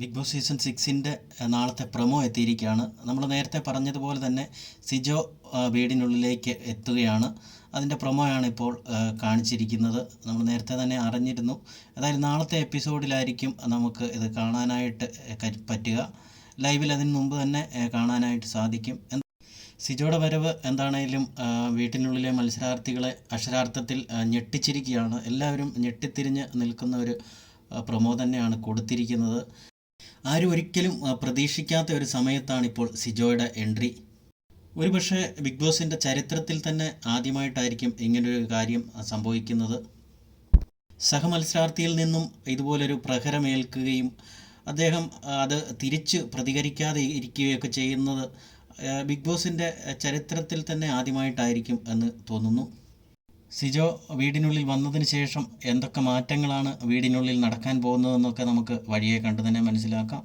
Big boss season സിക്സിന്റെ നാളത്തെ promo എത്തിയിരിക്കുകയാണ്. നമ്മൾ നേരത്തെ പറഞ്ഞതുപോലെ തന്നെ സിജോ വീടിനുള്ളിലേക്ക് എത്തുകയാണ്. അതിന്റെ പ്രൊമോയാണ് ഇപ്പോൾ കാണിച്ചിരിക്കുന്നത്. നമ്മൾ നേരത്തെ തന്നെ അറിഞ്ഞിരുന്നു. അതായത് നാളത്തെ എപ്പിസോഡിലായിരിക്കും നമുക്ക് ഇത് കാണാനായിട്ട് പറ്റുക. ലൈവിൽ അതിന് മുമ്പ് തന്നെ കാണാനായിട്ട് സാധിക്കും. സിജോയുടെ വരവ് എന്താണേലും വീട്ടിനുള്ളിലെ മത്സരാർത്ഥികളെ അക്ഷരാർത്ഥത്തിൽ ഞെട്ടിച്ചിരിക്കുകയാണ്. എല്ലാവരും ഞെട്ടിത്തിരിഞ്ഞ് നിൽക്കുന്ന ഒരു പ്രൊമോ തന്നെയാണ് കൊടുത്തിരിക്കുന്നത്. ആരും ഒരിക്കലും പ്രതീക്ഷിക്കാത്ത ഒരു സമയത്താണ് ഇപ്പോൾ സിജോയുടെ എൻട്രി. ഒരുപക്ഷെ ബിഗ് ബോസിന്റെ ചരിത്രത്തിൽ തന്നെ ആദ്യമായിട്ടായിരിക്കും ഇങ്ങനൊരു കാര്യം സംഭവിക്കുന്നത്. സഹമത്സരാർത്ഥിയിൽ നിന്നും ഇതുപോലൊരു പ്രഹരമേൽക്കുകയും അദ്ദേഹം അത് തിരിച്ച് പ്രതികരിക്കാതെ ഇരിക്കുകയൊക്കെ ചെയ്യുന്നത് ബിഗ് ബോസിന്റെ ചരിത്രത്തിൽ തന്നെ ആദ്യമായിട്ടായിരിക്കും എന്ന് തോന്നുന്നു. സിജോ വീടിനുള്ളിൽ വന്നതിന് ശേഷം എന്തൊക്കെ മാറ്റങ്ങളാണ് വീടിനുള്ളിൽ നടക്കാൻ പോകുന്നതെന്നൊക്കെ നമുക്ക് വഴിയെ കണ്ടു തന്നെ മനസ്സിലാക്കാം.